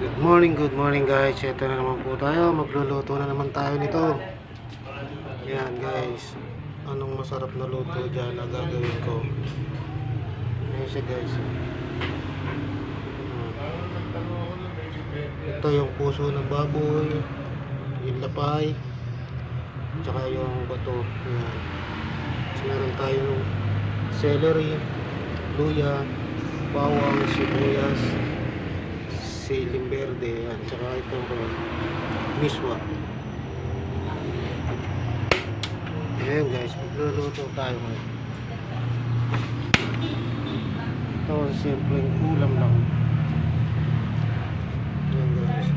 Good morning, good morning guys. Ito na naman po tayo. Magluluto na naman tayo nito. Yan guys. Anong masarap na luto dyan na gagawin ko? Ayan siya guys. Hmm. Ito yung puso ng baboy. Yung lapay. Tsaka yung bato. Yan. Tapos meron tayong celery, luya, bawang, sibuyas, siling verde, yan. Tsaka ito uh, miswa. Ayan guys, magluluto tayo ngayon. Ito, simpleng ulam lang. Ayan guys.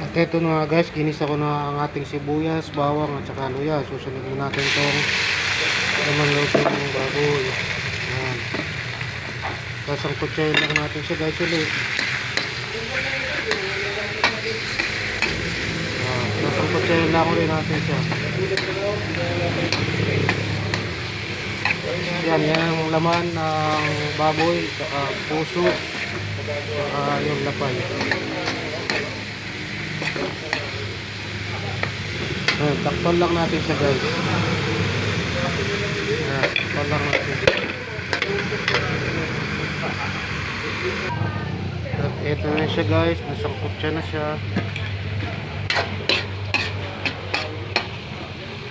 At ito na guys, kinisa ko na ang ating sibuyas, bawang at saka luya. Susunod na natin itong naman luto ng baboy. Tapos ang kutsay lang natin siya guys ulit. Ah, Tapos ang kutsay lang ulit natin siya. Yan, yan ang laman ng baboy, saka puso, saka yung lapay. Ayan, takpan lang natin siya guys. Ayan, takpan lang natin siya. At ito na siya guys, nasangkot siya na siya.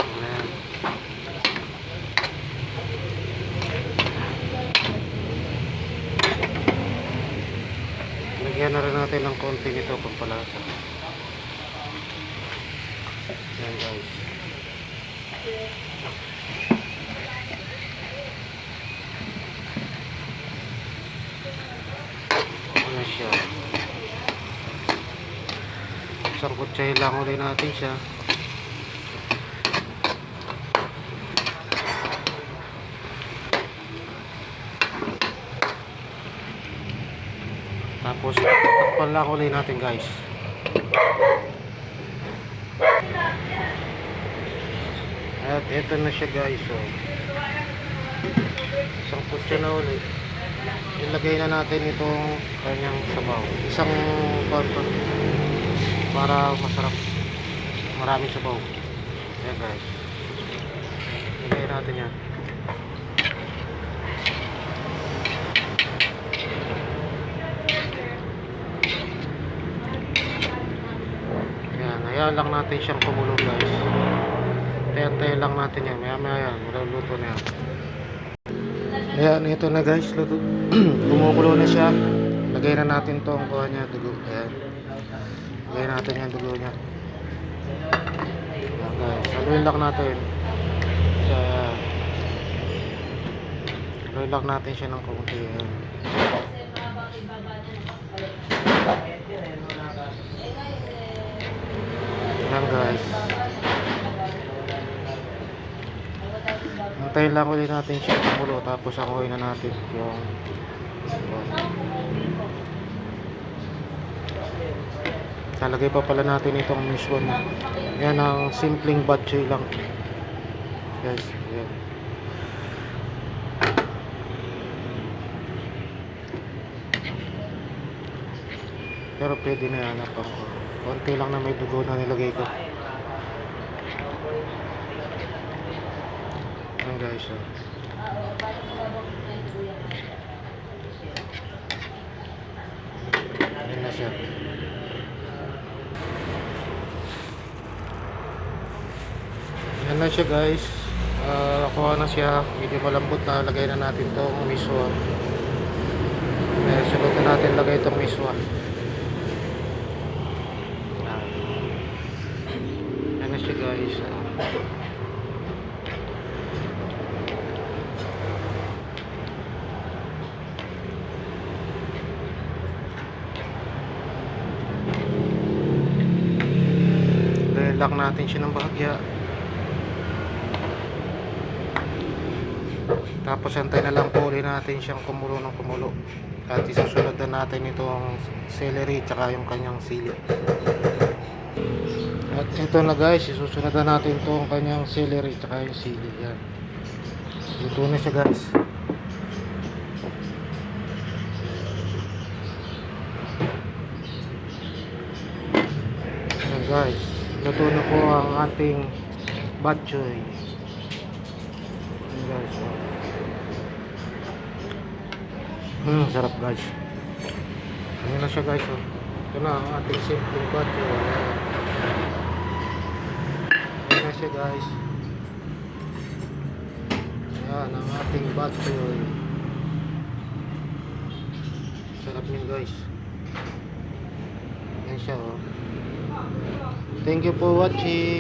Ayan. Lagyan na rin natin ng konti nito pagpalasa. Ayan guys. Ano siya? Isang kutsay lang ulit natin siya. Tapos, takpan lang ulit natin guys. At ito na siya guys. So, isang kutsa na ulit. Ilagay na natin itong kanyang sabaw. Isang konto para masarap. Maraming sabaw. Ayan guys. Ilagay natin yan. Ayan, hayaan lang natin siyang kumulo guys. Tayan-tayan lang natin yan. Maya maya yan. Maluluto na yan. Ayan, ito na guys. Kumukulo na siya. Lagay na natin tong kuha niya, dugo. Ayan. Lagay natin yung dugo niya. Ayan guys. Haluin lang natin. Ayan. Haluin lang natin siya ng kaunti. Ayan. Ayan guys. Antayin lang ulit natin siya kumulo tapos anguhin na natin yung Talagay pa pala natin itong mission. Yan ang simpleng batchoy lang. Guys, yan. Pero pwede na yan. Pang, konti lang na may dugo na nilagay ko. Ayan guys. Oh. Ayan na siya. Na siya guys. Uh, nakuha na siya. Medyo malambot na. Lagay na natin itong miswa. Eh, sunod na natin lagay itong miswa. Ah. Ayan na siya guys. Ah. Dahil lang natin siya ng bahagya. tapos antay na lang po ulit natin siyang kumulo ng kumulo. At isusunod na natin itong celery tsaka yung kanyang sili. At ito na guys isusunod na natin itong kanyang celery tsaka yung sili. Yan. Dito na siya guys. Yan guys luto na po ang ating batchoy yan guys Hmm, sarap guys. Ayan na siya guys. Oh. Ito na ang ating simple. Ayan. Ayan na siya guys. Ayan ang ating batchoy. Sarap yun guys. Ayan siya oh. Thank you for watching.